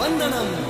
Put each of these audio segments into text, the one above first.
మా వందనం రాణి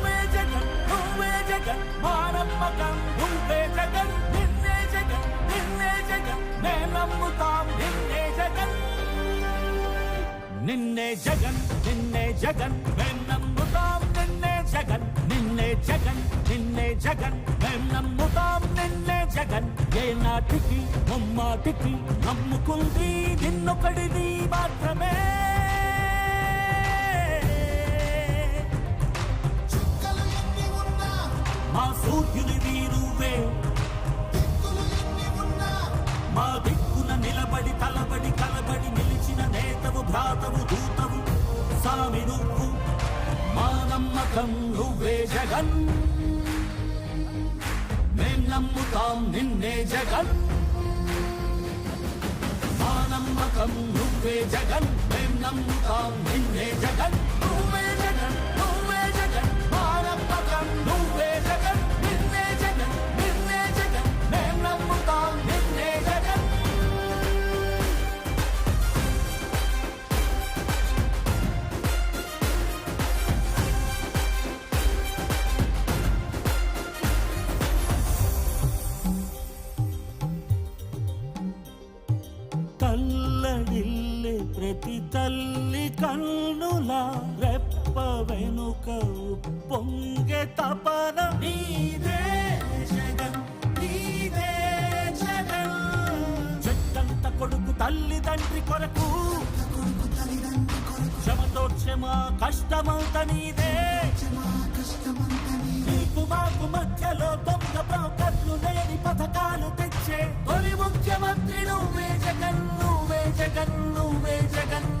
జగన్ మేం నమ్ముతాం నిన్నే జగన్ నిన్నే జగన్ నిన్నే జగన్ మేం నమ్ముతాం నిన్నే జగన్. ఏ నాటికి ముమ్మాటికి నమ్ముకుంది నిన్నొకడిది మాత్రమే. మా నువ్వే ఎన్ని ఉన్నా మా దిక్కున నిలబడి తలబడి కలబడి నిలిచిన నేతవు భ్రాతవు దూతవు. సామి నువ్వు మా నమ్మకం నువ్వే జగన్. మేం నమ్ముతాం నిన్నే జగన్. మా నమ్మకం నువ్వే జగన్. మేం నమ్ముతాం నిన్నే జగన్ నువ్వే జగన్. నువ్వే జగన్. పొంగె తపన. నీదే జగన్ నీదే జగన్. చెట్టంత కొడుకు తల్లి తండ్రి కొరకు. క్షమతో క్షమ కష్టమంత నీదే. నీకు మాకు మధ్యలో దొంగ బ్రోకర్లు లేని పథకాలు తెచ్చే. తొలి ముఖ్యమంత్రి నువ్వే జగన్ నువ్వే జగన్ నువ్వే జగన్.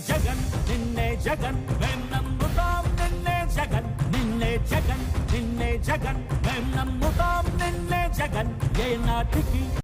జగన్ నిన్నే జగన్ మేం నమ్ముతాం నిన్నే జగన్ నిన్నే జగన్ నిన్నే జగన్ మేం నమ్ముతాం నిన్నే జగన్ ఏ నాటికి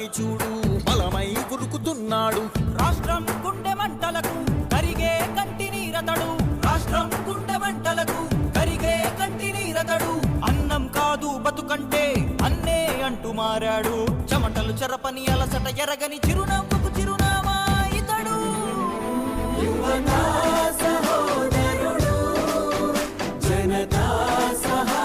బలమై చూడు బలమై గురుకుతున్నాడు. రాష్ట్రం గుండె మంటలకు కరిగే కంటి నీరతడు. రాష్ట్రం గుండె మంటలకు కరిగే కంటి నీరతడు. అన్నం కాదు బతుకంటే అన్నే అంటూ మారాడు. చెమటలు చెరపని అలసట ఎరగని చిరునవ్వుకు చిరునామా ఇతడు. యువతా సహోదరుడు జనతా సహా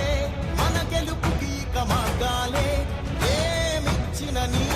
na ni